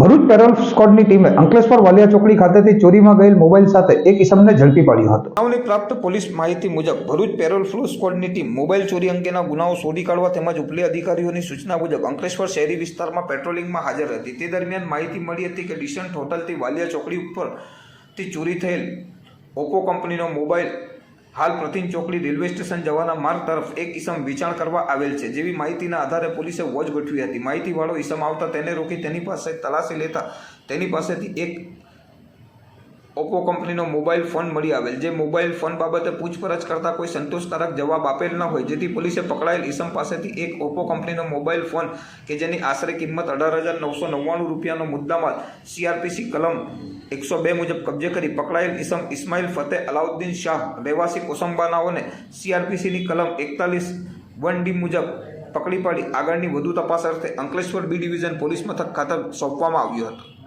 Bharuch parole સ્કોડની ટીમે અંકલેશ્વર વાલિયા ચોકડી ખાતેથી ચોરીમાં ગયેલ મોબાઈલ સાથે એક ઇસમને ઝડપી પાડ્યો હતો. બનાવની પ્રાપ્ત પોલીસ માહિતી મુજબ, ભરૂચ પેરોલ ફ્લો સ્કોડની ટીમ મોબાઈલ ચોરી અંગેના ગુનાઓ શોધી કાઢવા તેમજ ઉપલી અધિકારીઓની સૂચના મુજબ અંકલેશ્વર શહેરી વિસ્તારમાં પેટ્રોલિંગમાં હાજર હતી. તે દરમિયાન માહિતી મળી હતી કે ડિસન્ટ હોટલથી વાલિયા ચોકડી ઉપરથી ચોરી થયેલ ઓપ્પો કંપનીનો મોબાઈલ હાલ પ્રતિન ચોકડી રેલવે સ્ટેશન જવાના માર્ગ તરફ એક ઈસમ વેચાણ કરવા આવેલ છે, જેવી માહિતીના આધારે પોલીસે વોચ ગોઠવી હતી. માહિતીવાળો ઈસમ આવતા તેને રોકી તેની પાસે તલાશી લેતા તેની પાસેથી એક ઓપ્પો કંપનીનો મોબાઈલ ફોન મળી આવેલ, જે મોબાઈલ ફોન બાબતે પૂછપરછ કરતા કોઈ સંતોષકારક જવાબ આપેલ ન હોય. જેથી પોલીસે પકડાયેલ ઈસમ પાસેથી એક ઓપ્પો કંપનીનો મોબાઈલ ફોન, કે જેની આશરે કિંમત અઢાર હજાર નવસો નવ્વાણું રૂપિયાનો મુદ્દામાં સીઆરપીસી કલમ એકસો બે મુજબ કબજે કરી પકડાયેલ ઈસમ ઇસ્માઇલ ફતેહ અલાઉદ્દીન શાહ, રહેવાસી કોસંબાનાઓને સીઆરપીસીની કલમ એકતાલીસ વન ડી મુજબ પકડી પાડી. આગળની વધુ તપાસ અર્થે અંકલેશ્વર બી ડિવિઝન પોલીસ મથક ખાતે સોંપવામાં આવ્યો હતો.